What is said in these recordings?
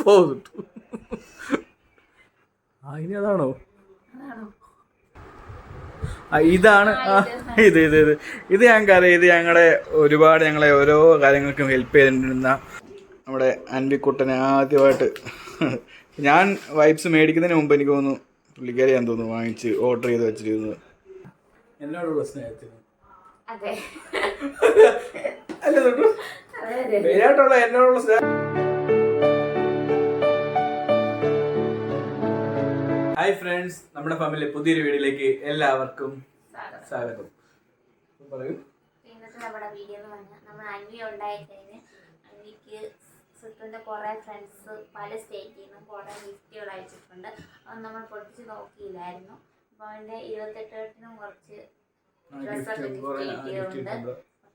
പോന്നിട്ടു ആ ഇനി അതാണോ? അതാണോ ഇതാണ്. ഇത് ഇത് ഇത് ഇത്. ഞങ്ങൾക്കറിയാം. ഇത് ഞങ്ങളുടെ ഒരുപാട് ഞങ്ങളെ ഓരോ കാര്യങ്ങൾക്കും ഹെൽപ്പ് ചെയ്തിരുന്ന നമ്മുടെ അൻവിക്കുട്ടനെ ആദ്യമായിട്ട്. ഞാൻ വൈബ്സ് മേടിക്കുന്നതിന് മുമ്പ് എനിക്ക് തോന്നുന്നു പുള്ളിക്കാരി ഞാൻ തോന്നുന്നു വാങ്ങിച്ച് ഓർഡർ ചെയ്ത് വെച്ചിരുന്നത്. എന്നോടുള്ള സ്നേഹത്തിന്. അതെ. അല്ല മെയിനായിട്ടുള്ള എന്നോടുള്ള സ്നേഹം. ഹായ് ഫ്രണ്ട്സ് നമ്മുടെ ഫാമിലി പുതിയൊരു വീഡിയോയിലേക്ക് എല്ലാവർക്കും സ്വാഗതം. പറയൂ. ഇന്നത്തെ നമ്മുടെ വീഡിയോ എന്ന് പറഞ്ഞാൽ നമ്മൾ അന്വി ഉണ്ടായി കഴിഞ്ഞ് അന്വിക്ക് സുട്ടുവിന്റെ കുറേ ഫ്രണ്ട്സ് പല സ്റ്റേറ്റിൽ നിന്നും കുറേ ഗിഫ്റ്റുകൾ അയച്ചിട്ടുണ്ട്. അത് നമ്മൾ പൊട്ടിച്ച് നോക്കിയില്ലായിരുന്നു. അപ്പോൾ അവന്റെ ഇരുപത്തെട്ടിനും കുറച്ച് ഡ്രസ്സൊക്കെ ഗിഫ്റ്റ് കിട്ടിയതുണ്ട്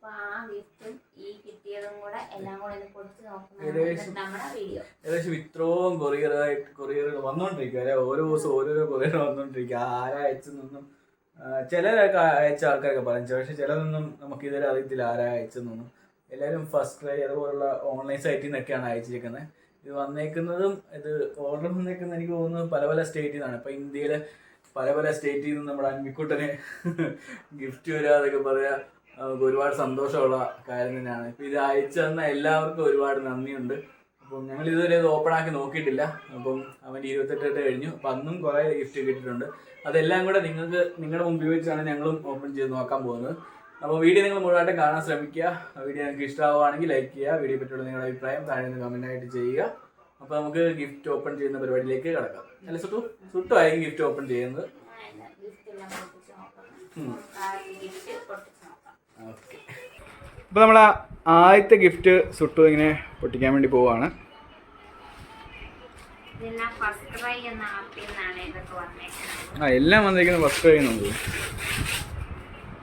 അപ്പോൾ ആ ഗിഫ്റ്റും ഈ കിട്ടിയതും കൂടെ എല്ലാം കൂടെ ഒന്ന് നോക്കുന്നതാണ് നമ്മുടെ വീഡിയോ ഏകദേശം ഇത്രയും കൊറിയറായിട്ട് കൊറിയറുകൾ വന്നോണ്ടിരിക്കും അല്ലെ? ഓരോ ദിവസം ഓരോരോ കൊറിയർ വന്നോണ്ടിരിക്കുക ആരാ അയച്ചെന്നൊന്നും ആ, ചിലരൊക്കെ അയച്ച ആൾക്കാരൊക്കെ പറഞ്ഞു പക്ഷെ ചിലതൊന്നും നമുക്ക് ഇതുവരെ അറിയത്തില്ല ആരാ അയച്ചെന്നൊന്നും എല്ലാവരും ഫസ്റ്റ് ക്രൈ അതുപോലുള്ള ഓൺലൈൻ സൈറ്റിൽ നിന്നൊക്കെയാണ് അയച്ചിരിക്കുന്നത്. ഇത് വന്നേക്കുന്നതും ഇത് ഓർഡർ വന്നേക്കുന്നത് എനിക്ക് തോന്നുന്നത് പല പല സ്റ്റേറ്റിൽ നിന്നാണ് ഇപ്പം ഇന്ത്യയിലെ പല പല സ്റ്റേറ്റിൽ നിന്ന് നമ്മുടെ അൻമിക്കുട്ടന് ഗിഫ്റ്റ് വരാതൊക്കെ പറയാ. നമുക്ക് ഒരുപാട് സന്തോഷമുള്ള കാര്യം തന്നെയാണ്. ഇപ്പം ഇത് അയച്ചു തന്ന എല്ലാവർക്കും ഒരുപാട് നന്ദിയുണ്ട്. അപ്പം ഞങ്ങൾ ഇതുവരെ ഇത് ഓപ്പൺ ആക്കി നോക്കിയിട്ടില്ല. അപ്പം അവന്റെ ഇരുപത്തെട്ട് കഴിഞ്ഞു. അപ്പം അന്നും കുറേ ഗിഫ്റ്റ് കിട്ടിയിട്ടുണ്ട്. അതെല്ലാം കൂടെ നിങ്ങൾക്ക് നിങ്ങളുടെ മുമ്പിൽ വെച്ചാണ് ഞങ്ങളും ഓപ്പൺ ചെയ്ത് നോക്കാൻ പോകുന്നത്. അപ്പോൾ വീഡിയോ നിങ്ങൾ മുഴുവനായിട്ട് കാണാൻ ശ്രമിക്കുക. വീഡിയോ നിങ്ങൾക്ക് ഇഷ്ടമാവുകയാണെങ്കിൽ ലൈക്ക് ചെയ്യുക. വീഡിയോ പറ്റിയുള്ള നിങ്ങളുടെ അഭിപ്രായം താഴെ നിന്ന് കമന്റ് ആയിട്ട് ചെയ്യുക. അപ്പോൾ നമുക്ക് ഗിഫ്റ്റ് ഓപ്പൺ ചെയ്യുന്ന പരിപാടിയിലേക്ക് കിടക്കാം. അല്ല സുട്ടു? സുട്ടു ആയിരിക്കും ഗിഫ്റ്റ് ഓപ്പൺ. ചെയ്യുന്നത് ഓക്കെ. അപ്പോൾ നമ്മൾ ആദ്യത്തെ ഗിഫ്റ്റ് സുട്ടു ഇങ്ങനെ പൊട്ടിക്കാൻ വേണ്ടി പോവാണ്. ആ എല്ലാം വന്നിരിക്കുന്നത് ഫസ്റ്റ് ട്രൈ നമുക്ക്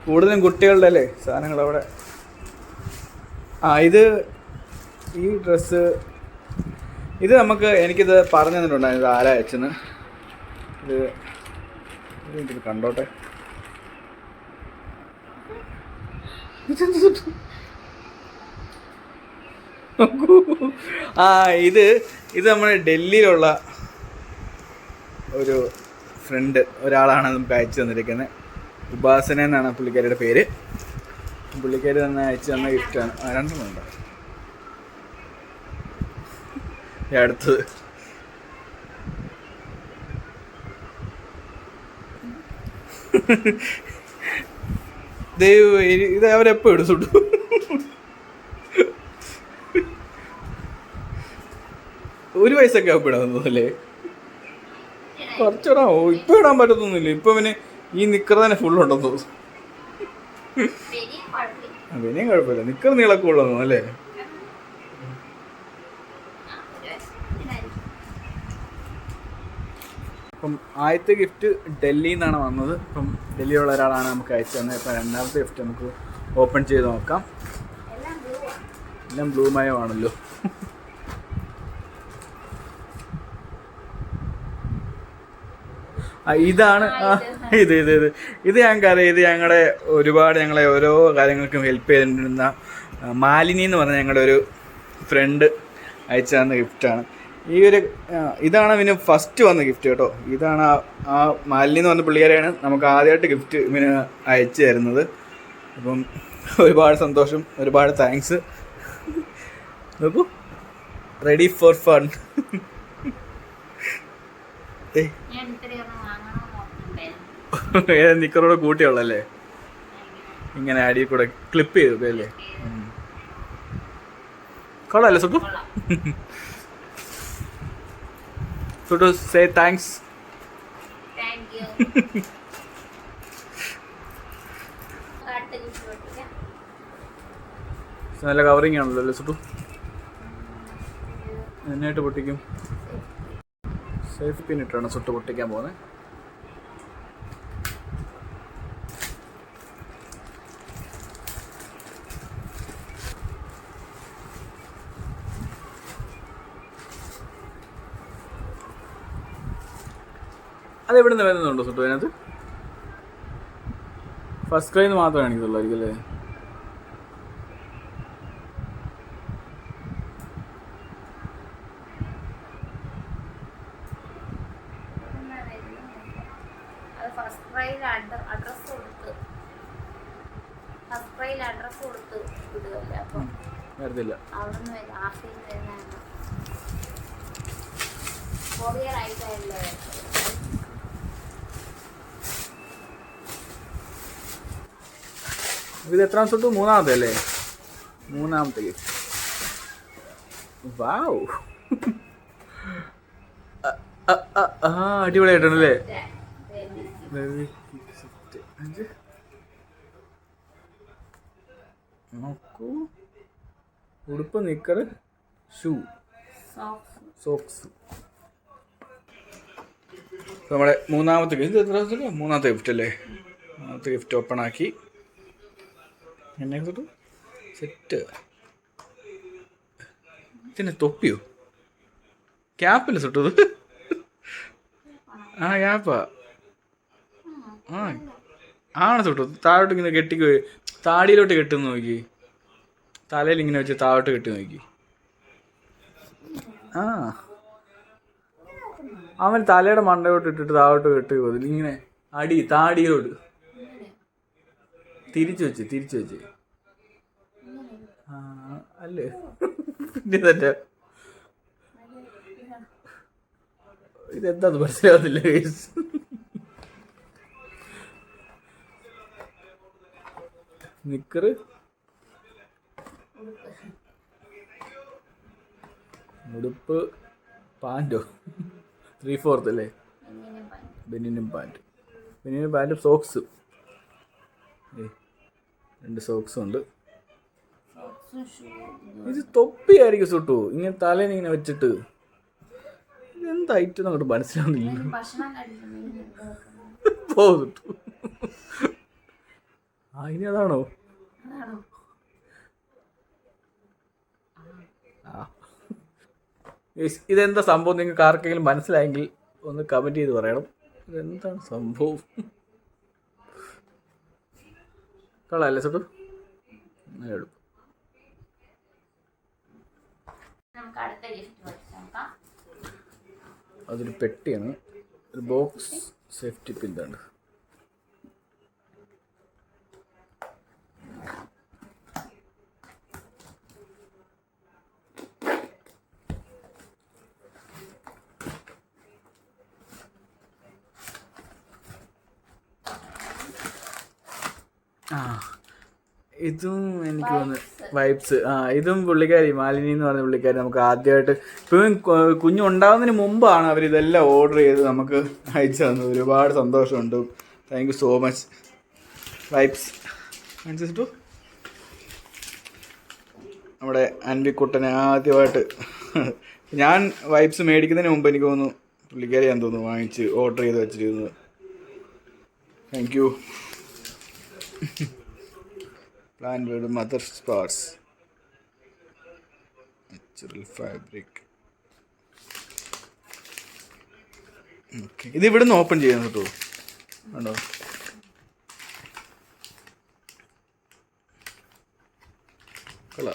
കൂടുതലും കുട്ടികളുടെ അല്ലേ സാധനങ്ങൾ അവിടെ? ആ ഇത് ഈ ഡ്രസ്സ് ഇത് നമുക്ക് എനിക്കിത് പറഞ്ഞു തന്നിട്ടുണ്ടായിരുന്നു ഇത് ആരാ അയച്ചെന്ന്. ഇത് ഇത് കണ്ടോട്ടെ. ആ ഇത് ഇത് നമ്മുടെ ഡൽഹിയിലുള്ള ഒരു ഫ്രണ്ട് ഒരാളാണ് നമുക്ക് അയച്ചു തന്നിരിക്കുന്നത് ഉപാസന എന്നാണ് പുള്ളിക്കാരിയുടെ പേര്. പുള്ളിക്കാരി തന്നെ അയച്ചു തന്ന ഗിഫ്റ്റാണ് ആ രണ്ടെണ്ണം ha ha അടുത്തത്. ദൈവം ഇത് അവരെപ്പോ എടുത്തു ഒരു വയസ്സൊക്കെ ആവുമ്പോൾ ഇടാവുന്നതല്ലേ ഓ ഇപ്പൊ ഇടാൻ പറ്റത്തൊന്നുമില്ല. ഇപ്പൊ പിന്നെ ഈ നിക്കർ തന്നെ ഫുൾ ഉണ്ടെന്ന് തോന്നുന്നു. നിക്കറ പിന്നെയും കുഴപ്പമില്ല. നിക്കർ നീളൊക്കെ ഉള്ളതെന്നു അല്ലേ ആ, ഒരു ഇതിനായിരിക്കും. അപ്പം ആദ്യത്തെ ഗിഫ്റ്റ് ഡൽഹിയിൽ നിന്നാണ് വന്നത്. അപ്പം ഡൽഹിയിലുള്ള ഒരാളാണ് നമുക്ക് അയച്ചു തന്നത്. അപ്പം രണ്ടാമത്തെ ഗിഫ്റ്റ് നമുക്ക് ഓപ്പൺ ചെയ്ത് നോക്കാം. എല്ലാം ബ്ലൂ എല്ലാം ബ്ലൂ മയമാണല്ലോ. ആ, ഇതാണ് ഇത് ഇത് ഇത്. ഇത് ഞങ്ങൾക്കറിയാം ഇത് ഞങ്ങളുടെ ഒരുപാട് ഞങ്ങളെ ഓരോ കാര്യങ്ങൾക്കും ഹെൽപ്പ് ആ, മാലിനി എന്ന് പറഞ്ഞ ഞങ്ങളുടെ ഒരു ഫ്രണ്ട് അയച്ചു തന്ന ഗിഫ്റ്റാണ് ഈ ഒരു ഇതാണ് പിന്നെ ഫസ്റ്റ് വന്ന ഗിഫ്റ്റ് കേട്ടോ. ഇതാണ് ആ മാലിന്യം മാലിനി എന്ന് പറഞ്ഞ പുള്ളിക്കാരെയാണ് നമുക്ക് ആദ്യമായിട്ട് ഗിഫ്റ്റ് ഇവന് അയച്ചു തരുന്നത്. അപ്പം ഒരുപാട് സന്തോഷം ഒരുപാട് താങ്ക്സ് നോക്കൂ. റെഡി ഫോർ ഫൺ ഏത് നിക്കറോടെ കൂട്ടിയുള്ളല്ലേ ഇങ്ങനെ അടിയിൽ കൂടെ ക്ലിപ്പ് ചെയ്തു അല്ലേ കൊള്ളാല്ലേ Suttu say thanks thank you അടുത്ത ഗിഫ്റ്റ് പൊട്ടിക്കാം നല്ല കവറിങ് ആണല്ലോ അല്ലേ സുട്ടു നന്നായിട്ട് പൊട്ടിക്കും. സേഫ് പിന്നിട്ടാണ് സുട്ട് പൊട്ടിക്കാൻ പോകുന്നത് എവിടെ നിന്ന് വരുന്നുണ്ടോ സുട്ടു അതിനകത്ത്? ഫസ്റ്റ് ക്രൈന്ന് മാത്രമേ കാണിക്കുന്നുള്ളൂ അല്ലേ? വരത്തില്ല. ഇത് എത്രാം തൊട്ട് മൂന്നാമത്തെ അല്ലേ? മൂന്നാമത്തെ. gift. വാവ് ആ അടിപൊളിയായിട്ടുണ്ടല്ലേ നോക്കൂ. ഉടുപ്പ് നിക്കർ ഷൂ. സോക്സ്. നമ്മുടെ മൂന്നാമത്തെ ഗിഫ്റ്റ് ഇത് എത്ര മൂന്നാമത്തെ ഗിഫ്റ്റ് അല്ലേ? മൂന്നാമത്തെ ഗിഫ്റ്റ് ഓപ്പൺ ആക്കി. തൊട്ടു സെറ്റ് ഇതെന്നെ തൊപ്പിയോ? ക്യാപ്പില്ല തൊട്ടത്? ആ ക്യാപ്പാ ആ. ആണ് തൊട്ടു താഴോട്ട് ഇങ്ങനെ കെട്ടിക്ക് താടിയിലോട്ട് കെട്ടുന്ന നോക്കി. തലയിൽ ഇങ്ങനെ വെച്ച് താഴോട്ട് കെട്ടി നോക്കി. ആ. അവൻ തലയുടെ മണ്ടയോട്ട് ഇട്ടിട്ട് താഴോട്ട് കെട്ടി പോകുന്നില്ല ഇങ്ങനെ അടി താടിയോട് തിരിച്ചു വെച്ച് തിരിച്ചു വെച്ച്. അല്ലേ? പിന്നെ തന്നെ ഇതെന്താ മനസ്സിലാവുന്നില്ല. നിക്കറ്. ഉടുപ്പ് പാന്റോ ത്രീ ഫോർത്ത് അല്ലേ? ബെനിനും പാന്റ് ബെനിനും പാന്റും സോക്സും രണ്ട് സോക്സും ഉണ്ട്. ഇത് തൊപ്പിയായിരിക്കും സുട്ടു. ഇങ്ങനെ തലേന്ന് ഇങ്ങനെ വെച്ചിട്ട്. ഇതെന്താ ഐറ്റം അങ്ങോട്ട് മനസ്സിലാവുന്നില്ല. പോ സുട്ടു. ആ ഇനി അതാണോ? ഇതെന്താ സംഭവം? നിങ്ങൾക്ക് ആർക്കെങ്കിലും മനസ്സിലായെങ്കിൽ ഒന്ന് കമന്റ് ചെയ്ത് പറയണം. ഇതെന്താണ് സംഭവം? കൊള്ളാല്ലേ സുട്ടു? നല്ല എടുക്കും. അതൊരു പെട്ടിയാണ്. ഒരു ബോക്സ് സേഫ്റ്റി പിന്താണ് ഇതും എനിക്ക് തോന്നുന്നു വൈബ്സ് ആ ഇതും പുള്ളിക്കാരി മാലിനി എന്ന് പറഞ്ഞ പുള്ളിക്കാരി നമുക്ക് ആദ്യമായിട്ട് ഇപ്പം കുഞ്ഞു ഉണ്ടാവുന്നതിന് മുമ്പാണ് അവർ ഇതെല്ലാം ഓർഡർ ചെയ്ത് നമുക്ക് അയച്ചു തന്നത്. ഒരുപാട് സന്തോഷമുണ്ട്. Thank you so much vibes മനസ്സിട്ടു നമ്മുടെ അൻവിക്കുട്ടനെ ആദ്യമായിട്ട് ഞാൻ വൈബ്സ് മേടിക്കുന്നതിന് മുമ്പ് എനിക്ക് തോന്നുന്നു പുള്ളിക്കാരി ഞാൻ തോന്നുന്നു വാങ്ങിച്ച് ഓർഡർ ചെയ്ത് വെച്ചിരുന്നത് thank you plan word mother Sparsh natural fabric okay ഇത് ഇവിടുന്ന് ഓപ്പൺ ചെയ്യാൻ കേട്ടോ. ആണോ കള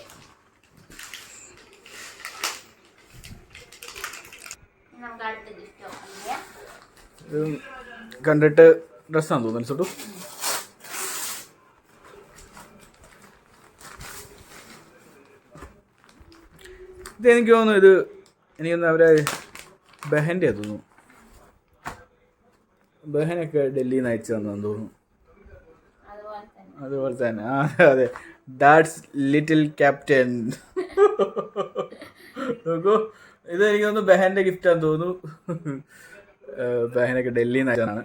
കണ്ടിട്ട് ഡ്രസ്സാന്ന് തോന്നുന്നു ഇത് എനിക്ക് തോന്നുന്നു ഇത് എനിക്കൊന്ന് അവരെ ബഹന്റെ തോന്നുന്നു. ബഹനൊക്കെ ഡൽഹിയിൽ നിന്ന് അയച്ചു തന്നെന്ന് തോന്നുന്നു. അതുപോലെ തന്നെ. ആ അതെ ദാറ്റ്സ് ലിറ്റിൽ ക്യാപ്റ്റൻ നോക്കൂ. ഇത് എനിക്ക് തോന്നുന്നു ബെഹന്റെ ആണെന്ന് തോന്നുന്നു. ബെഹനൊക്കെ ഡൽഹിയിൽ നിന്ന് അയച്ചതാണ്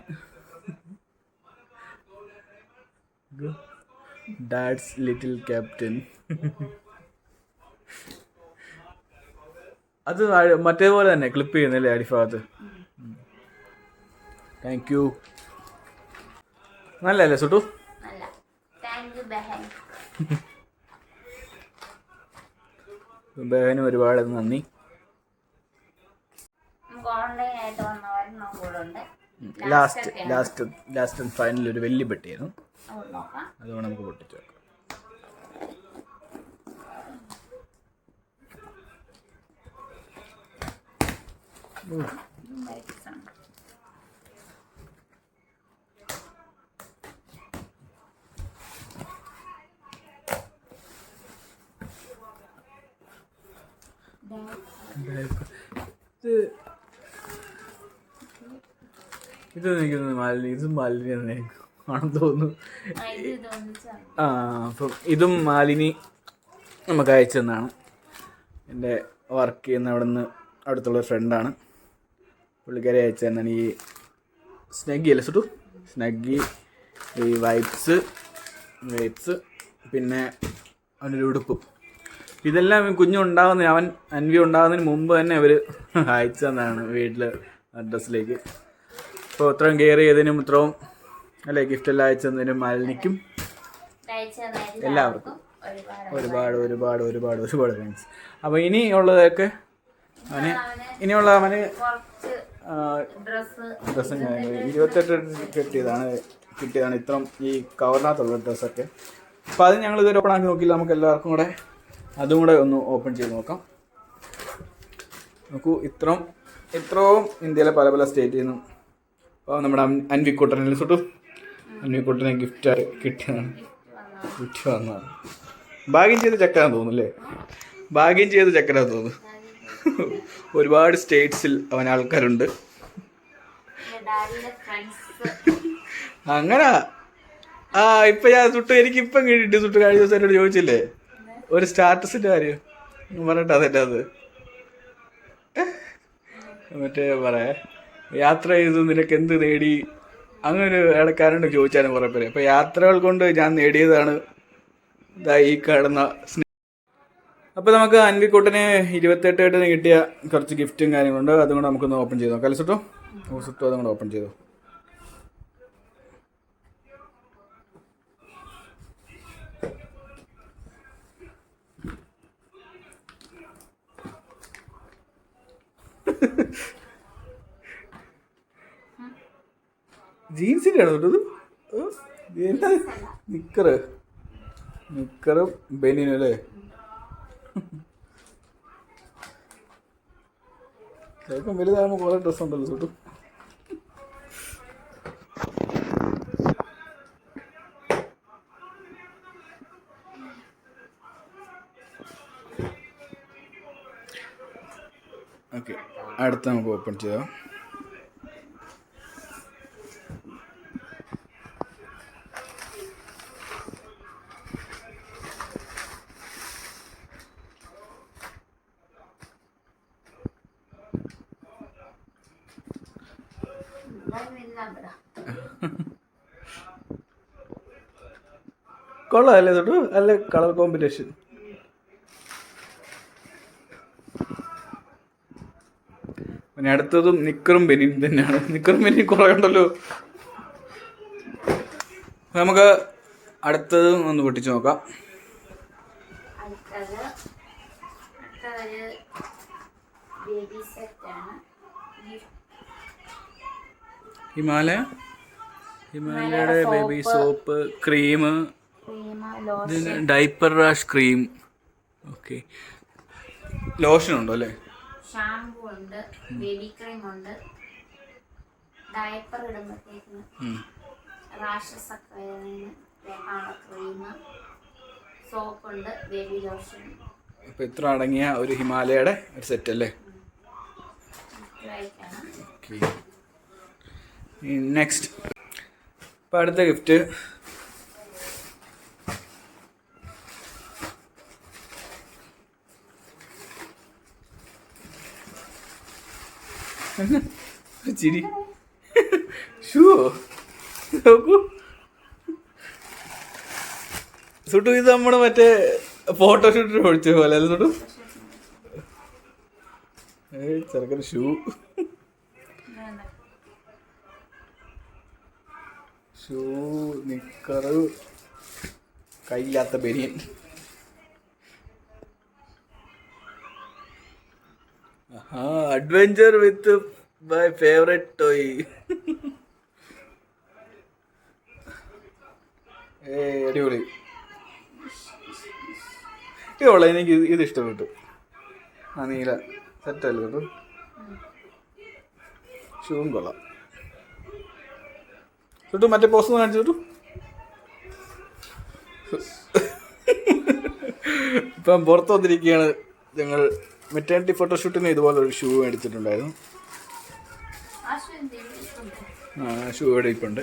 ഡാഡ്സ് ലിറ്റിൽ ക്യാപ്റ്റൻ അത് മറ്റേപോലെ തന്നെ ക്ലിപ്പ് ചെയ്യുന്നല്ലേ അടിഭാഗത്ത് താങ്ക് യു നല്ലല്ലേ സുട്ടു? ബഹനും ഒരുപാട് നന്ദി. Last last last and final ഒരു വലിയ പെട്ടിയായിരുന്നു അതുകൊണ്ട് നമുക്ക് പൊട്ടിച്ചു ഇത് എനിക്കൊന്ന് മാലിന്യ ഇതും മാലിന്യ ആണെന്ന് തോന്നുന്നു ആ അപ്പം ഇതും മാലിനി നമുക്ക് അയച്ചു തന്നാണ് എന്റെ വർക്ക് ചെയ്യുന്ന അവിടെ നിന്ന് അടുത്തുള്ള ഫ്രണ്ടാണ് പുള്ളിക്കാരി അയച്ചു തന്നാണ് ഈ സ്നഗ്ഗി അല്ലേ സുട്ടു? സ്നഗ്ഗി ഈ വൈപ്സ് വൈപ്സ് പിന്നെ അവനൊരു ഉടുപ്പ്. ഇതെല്ലാം കുഞ്ഞുണ്ടാകുന്ന അവൻ അൻവി ഉണ്ടാകുന്നതിന് മുമ്പ് തന്നെ അവർ അയച്ചു തന്നതാണ് വീട്ടിൽ അഡ്രസ്സിലേക്ക്. അപ്പോൾ ഇത്രയും കെയർ ചെയ്തതിനും ഇത്രയും അല്ലേ ഗിഫ്റ്റ് എല്ലാം അയച്ചു തന്നതിനും മാലിനിക്കും എല്ലാവർക്കും. ഒരുപാട് ഒരുപാട് ഒരുപാട് ഒരുപാട് താങ്ക്സ് അപ്പോൾ ഇനിയുള്ളതൊക്കെ അവന് ഇനിയുള്ള അവന് ഡ്രസ്സ്. കാര്യങ്ങളും ഇരുപത്തെട്ട് കിട്ടിയതാണ് കിട്ടിയതാണ് ഇത്രയും ഈ കവറിനകത്തുള്ള ഡ്രസ്സൊക്കെ. അപ്പോൾ അത് ഞങ്ങൾ ഇതുവരെ ഓപ്പൺ ആക്കി നോക്കിയില്ല. നമുക്ക് എല്ലാവർക്കും കൂടെ അതും കൂടെ ഒന്ന് ഓപ്പൺ ചെയ്ത് നോക്കാം. നോക്കൂ ഇത്രയും ഇത്രയും ഇന്ത്യയിലെ പല പല സ്റ്റേറ്റിൽ നിന്നും അപ്പോൾ നമ്മുടെ അൻവിക്കൂട്ടനിൽ സുട്ടു? അൻവിക്കുട്ടനെ ഗിഫ്റ്റ് കിട്ടിയതാണ്. ഗിഫ്റ്റ് വന്നതാണ്. ഭാഗ്യം ചെയ്ത ചക്കരാന്ന് തോന്നുന്നു അല്ലേ? ഭാഗ്യം ചെയ്ത ചക്കരാന്ന് തോന്നുന്നു. ഒരുപാട് സ്റ്റേറ്റ്സിൽ അവൻ ആൾക്കാരുണ്ട്. അങ്ങന? ആ ഇപ്പൊ ഞാൻ തൊട്ട് എനിക്ക് ഇപ്പം കിട്ടിയിട്ട് തൊട്ട് കഴിഞ്ഞ ദിവസം എന്നോട് ചോദിച്ചില്ലേ? ഒരു സ്റ്റാറ്റസിന്റെ കാര്യം. പറഞ്ഞിട്ട് അതെന്നെ അത്? മറ്റേ പറയാ യാത്ര ചെയ്ത് നിനക്ക് എന്ത് നേടി? അങ്ങനെ ഒരു ഇടക്കാരുണ്ട് ചോദിച്ചാലും കുറെ പേര്. അപ്പൊ യാത്രകൾ കൊണ്ട് ഞാൻ നേടിയതാണ്. ഇതാ ഈ കാണുന്ന സ്നേ- അപ്പൊ നമുക്ക് അൻവിക്കുട്ടന് ഇരുപത്തെട്ട് എട്ടിന് കിട്ടിയ കുറച്ച് ഗിഫ്റ്റും കാര്യങ്ങളുണ്ട്. അതും കൂടെ നമുക്കൊന്ന് ഓപ്പൺ ചെയ്ത് നോക്കാം. അല്ലേ സുട്ടോ? ഓ സുട്ടോ അതും കൂടെ ഓപ്പൺ ചെയ്തോ ജീൻസിന്റെ ആണോ എന്താ? നിക്കറ്. നിക്കറും ബനിയനും അല്ലേ? ചിലപ്പം വലുതാകുമ്പോൾ കുറെ ഡ്രസ് ഉണ്ടല്ലോ തൊട്ടു ഓക്കെ അടുത്ത നമുക്ക് ഓപ്പൺ ചെയ്യാം എല്ലാം ഇവിടെ കൊള്ളാമല്ലേ തൊട്ടു? നല്ല കളർ കോമ്പിനേഷൻ? പിന്നെ അടുത്തതും നിക്കറും ബെനിൻ തന്നെയാണ്. നിക്കറും ബെനിൻ കുറേ ഉണ്ടല്ലോ. നമുക്ക് അടുത്തതും ഒന്ന് പൊട്ടിച്ചു നോക്കാം. Himalaya? ഹിമാലയയുടെ baby soap cream cream diaper rash cream okay lotion ഉണ്ടോ അല്ലേ? ഷാംപൂ ഉണ്ട് ബേബി ക്രീം ഉണ്ട്. ഡയപ്പർ ഇടുമ്പോഴത്തേക്കിന് ഉം. റാഷസ് ഒക്കെ വരുന്നതിന് ക്രീം സോപ്പ് ഉണ്ട് ബേബി ലോഷൻ അപ്പൊ ഇത്ര അടങ്ങിയ ഒരു ഹിമാലയയുടെ ഒരു സെറ്റ് അല്ലേ? നെക്സ്റ്റ് ഇപ്പൊ അടുത്ത ഗിഫ്റ്റ് ചിരി ഷൂ. നോക്കൂ. സുട്ടു ഇത് നമ്മുടെ മറ്റേ ഫോട്ടോഷൂട്ടിന് ഒഴിച്ച പോലെ അല്ല സുട്ടു? ചെറുക്കൻ ഷൂ. ഷൂ നിക്കറ് കയ്യില്ലാത്ത ബനിയൻ. Adventure with my favourite toy അടിപൊളി. ഇവളെ എനിക്ക് ഇത് ഇത് ഇഷ്ടപ്പെട്ടു. ആ നീല. സെറ്റല്ലേ കേട്ടോ ഷൂവും കൊള്ളാം. ചുട്ടു മറ്റേ പോസ്റ്റ് കാണിച്ചു ചുട്ടു ഇപ്പം പുറത്തു വന്നിരിക്കുകയാണ് ഞങ്ങൾ മെറ്റേണിറ്റി ഫോട്ടോഷൂട്ടിന് ഇതുപോലെ ഒരു ഷൂ എടുത്തിട്ടുണ്ടായിരുന്നു. ആ ഷൂ ഇവിടെ ഇപ്പം ഉണ്ട്?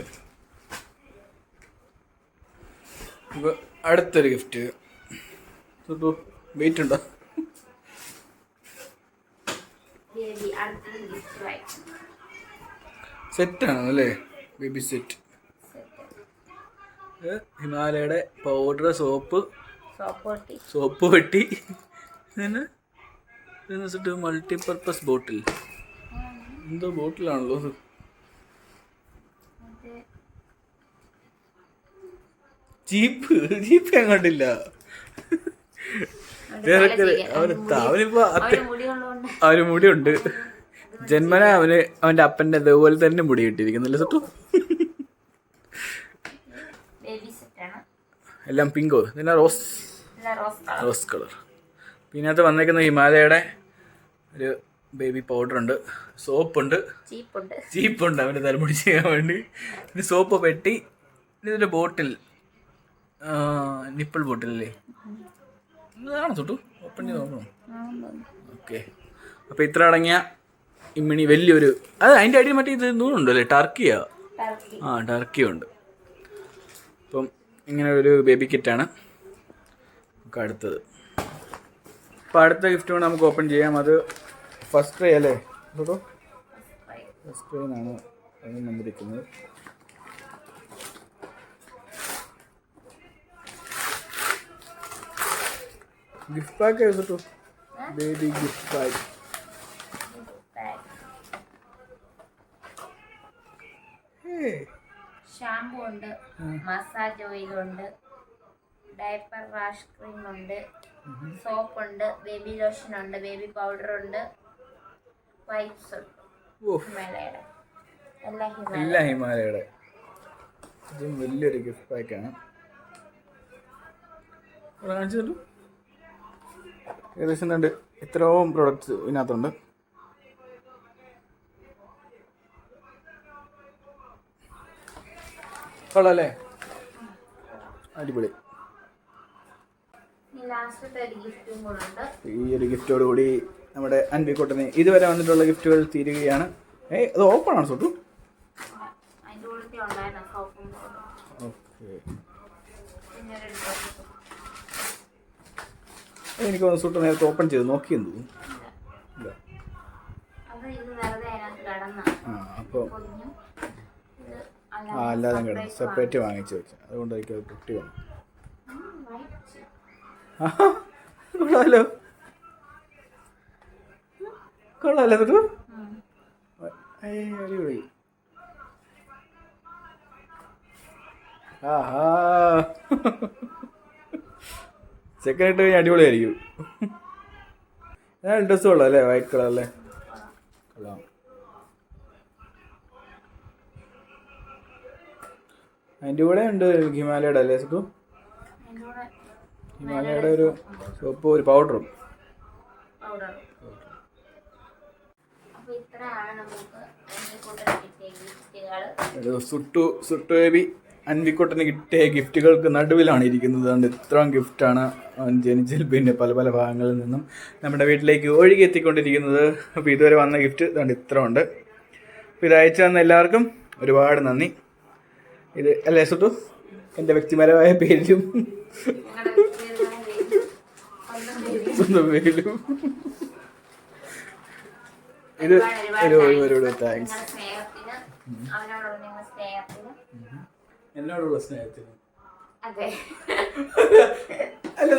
അടുത്തൊരു ഗിഫ്റ്റ് വെയിറ്റ് ഉണ്ടോ സെറ്റാണ് അല്ലേ? ബേബി സെറ്റ് ഹിമാലയയുടെ പൗഡർ സോപ്പ് സോപ്പ് വെട്ടി പിന്നെ ഇതിട്ട് മൾട്ടിപർപ്പസ് ബോട്ടിൽ എന്തോ ബോട്ടിലാണല്ലോ അത്. ജീപ്പ്. ജീപ്പ് ഞാൻ കണ്ടില്ല. അവനിപ്പോ അവന് മുടിയുണ്ട്. ജന്മന അവന് അവന്റെ അപ്പന്റെ ഇതുപോലെ തന്നെ മുടി കിട്ടിയിരിക്കുന്നില്ല സത്തു എല്ലാം പിങ്കോ? പിന്നെ റോസ് ഇല്ല റോസ് കളർ. Rose colour. പിന്നെ അത് വന്നേക്കുന്ന ഹിമാലയയുടെ ഒരു ബേബി പൗഡർ ഉണ്ട് സോപ്പ് സോപ്പുണ്ട് ചീപ്പുണ്ട് ചീപ്പുണ്ട് അവന്റെ തലമുടി ചെയ്യാൻ വേണ്ടി. പിന്നെ സോപ്പ് പെട്ടി ഇതിന്റെ ഇതൊരു ബോട്ടിൽ നിപ്പിൾ ബോട്ടിൽ അല്ലേ ആണോ തൊട്ടു. ഓപ്പൺ ചെയ്ത് നോക്കണം. ഓക്കെ അപ്പോൾ ഇത്ര അടങ്ങിയ ഇമ്മിണി വലിയൊരു അത് അതിന്റെ അടിയിൽ മറ്റേ ഇത് നൂലുണ്ടോ അല്ലേ? ടർക്കിയാ ആ? ടർക്കി ഉണ്ട്. അപ്പം ഇങ്ങനെ ഒരു ബേബി കിറ്റാണ് നമുക്ക് അടുത്തത്. അപ്പോൾ അടുത്ത ഗിഫ്റ്റ് കൊണ്ട് നമുക്ക് ഓപ്പൺ ചെയ്യാം. അത് ഫസ്റ്റ് ട്രൈ അല്ലേ? കേട്ടോ ഫസ്റ്റ് ട്രൈ എന്നാണ് അത് വന്നിരിക്കുന്നത്. ഗിഫ്റ്റ് പാക്ക് എടുത്തിട്ടു ബേബി ഗിഫ്റ്റ് പാക്ക് ഷാമ്പു ഉണ്ട് മസാജ് ഓയിൽ ഉണ്ട് ഡയപ്പർ റാഷ് ക്രീം ഉണ്ട് സോപ്പ് ഉണ്ട് ബേബി ലോഷൻ ഉണ്ട് ബേബി പൗഡർ ഉണ്ട്. വൈപ്സ് ഉണ്ട് ഹിമാലയയുടെ. എല്ലാം ഹിമാലയ ഹിമാലയയുടെ. ഇതും വലിയൊരു ഗിഫ്റ്റ് പാക്കാണ് കാണിച്ചു ഏകദേശം രണ്ട് ഇത്രയും പ്രോഡക്റ്റ്സ് ഇതിനകത്തുണ്ട്. കൊള്ളാല്ലേ? അടിപൊളി. ഈ ഒരു ഗിഫ്റ്റോട് കൂടി നമ്മുടെ അൻപിക്കോട്ടിന് ഇതുവരെ വന്നിട്ടുള്ള ഗിഫ്റ്റുകൾ തീരുകയാണ്. ഏ അത് ഓപ്പൺ ആണ് സോട്ടു. എനിക്ക് വന്ന് സൂട്ട് നേരത്തെ ഓപ്പൺ ചെയ്ത് നോക്കിയെന്ന് തോന്നുന്നു. ആ അപ്പോൾ ഇത് ആ അല്ലാതെ കിടന്നു സെപ്പറേറ്റ് വാങ്ങിച്ചു വെച്ച. അതുകൊണ്ടായിരിക്കും അത് പൊട്ടി വന്നു ഹലോ കൊള്ളാലോ എന്നിട്ട് അടിപൊളി. ആഹാ. സെക്കൻഡ് ഇട്ട് കഴിഞ്ഞാൽ അടിപൊളിയായിരിക്കും. ഞാൻ ഡ്രസ്സ് കൊള്ളാം അല്ലേ? വൈറ്റ് കളർ അല്ലേ? കൊള്ളാം. അതിന്റെ കൂടെ ഉണ്ട് ഹിമാലയയുടെ അല്ലേ സുഖം ഹിമാലയയുടെ ഒരു സോപ്പ് ഒരു പൗഡറും പൗഡർ അപ്പൊ ഇത്രയാണ് നമുക്ക് എന്റെ കൂട്ടത്തിൽ കിട്ടിയ ഗിഫ്റ്റുകൾ ഒരു സുട്ടു സുട്ടു ബേബി അൻവിക്കുട്ടന് കിട്ടിയ ഗിഫ്റ്റുകൾക്ക് നടുവിലാണ് ഇരിക്കുന്നത്. അതുകൊണ്ട് ഇത്രയും ഗിഫ്റ്റാണ് ജനിച്ചിൽ പിന്നെ പല പല ഭാഗങ്ങളിൽ നിന്നും നമ്മുടെ വീട്ടിലേക്ക് ഒഴുകി എത്തിക്കൊണ്ടിരിക്കുന്നത്. അപ്പോൾ ഇതുവരെ വന്ന ഗിഫ്റ്റ് അതുകൊണ്ട് ഇത്ര ഉണ്ട്. അപ്പോൾ ഇത് അയച്ചു തന്ന എല്ലാവർക്കും ഒരുപാട് നന്ദി. ഇത് അല്ലേ സുട്ടു? എന്റെ വ്യക്തിപരമായ പേരിലും സ്വന്തം പേരിലും. ഇത് ഒരുപാട് ഒരുപാട് ഒരുപാട് താങ്ക്സ് എന്നോടുള്ള സ്നേഹത്തിന്. അതെ. അല്ല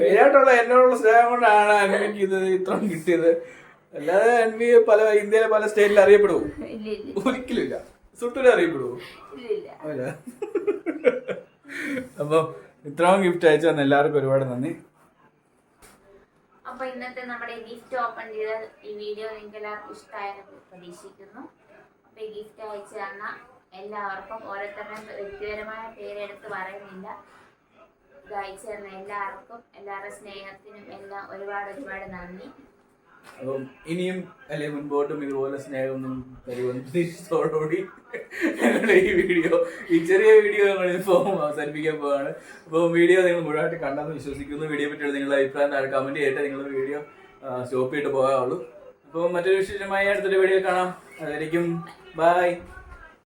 മെയിനായിട്ടുള്ള എന്നോടുള്ള സ്നേഹം കൊണ്ടാണ് അൻവിക്ക് ഇത് ഇത്രയും കിട്ടിയത്. അല്ലാതെ അൻവി പല ഇന്ത്യയിലെ പല സ്റ്റേറ്റിൽ അറിയപ്പെടുവോ? ഇല്ല ഇല്ല. ഒരിക്കലും ഇല്ല സുട്ടൂര് അറിയപ്പെടുവോ? ഇല്ല ഇല്ല. അല്ല. അപ്പം ഇത്രയും ഗിഫ്റ്റ് അയച്ചു തന്ന എല്ലാവർക്കും ഒരുപാട് നന്ദി. അപ്പൊ ഇന്നത്തെ നമ്മുടെ ഗിഫ്റ്റ് ഓപ്പൺ ചെയ്ത ഈ വീഡിയോ നിങ്ങൾക്ക് എല്ലാവർക്കും ഇഷ്ടമായെന്ന് പ്രതീക്ഷിക്കുന്നു. അപ്പൊ ഈ ഗിഫ്റ്റ് അയച്ചു തന്ന എല്ലാവർക്കും ഓരോരുത്തരുടെയും വ്യക്തിപരമായ പേരെടുത്ത് പറയുന്നില്ല. ഇത് അയച്ചു തന്ന എല്ലാവർക്കും എല്ലാവരുടെ സ്നേഹത്തിനും എല്ലാം ഒരുപാട് ഒരുപാട് നന്ദി. അപ്പം ഇനിയും അല്ലെ മുൻപോട്ടും ഇതുപോലെ സ്നേഹമൊന്നും തരുമെന്ന് പ്രതീക്ഷിച്ചതോടുകൂടി ഞങ്ങളുടെ ഈ വീഡിയോ ഈ ചെറിയ വീഡിയോ ഞങ്ങൾ ഇപ്പോൾ അവസാനിപ്പിക്കാൻ പോവാണ്. അപ്പോൾ വീഡിയോ നിങ്ങൾ മുഴുവനായിട്ട് കണ്ടെന്ന് വിശ്വസിക്കുന്നു. വീഡിയോ പറ്റിയുള്ള നിങ്ങളുടെ അഭിപ്രായം കമന്റ് ചെയ്തിട്ട് നിങ്ങൾ വീഡിയോ സ്റ്റോപ്പ് ചെയ്തിട്ട് പോകാവുള്ളൂ. അപ്പോൾ മറ്റൊരു വിശേഷമായി അടുത്തൊരു വീഡിയോ കാണാം. അതായിരിക്കും ബൈ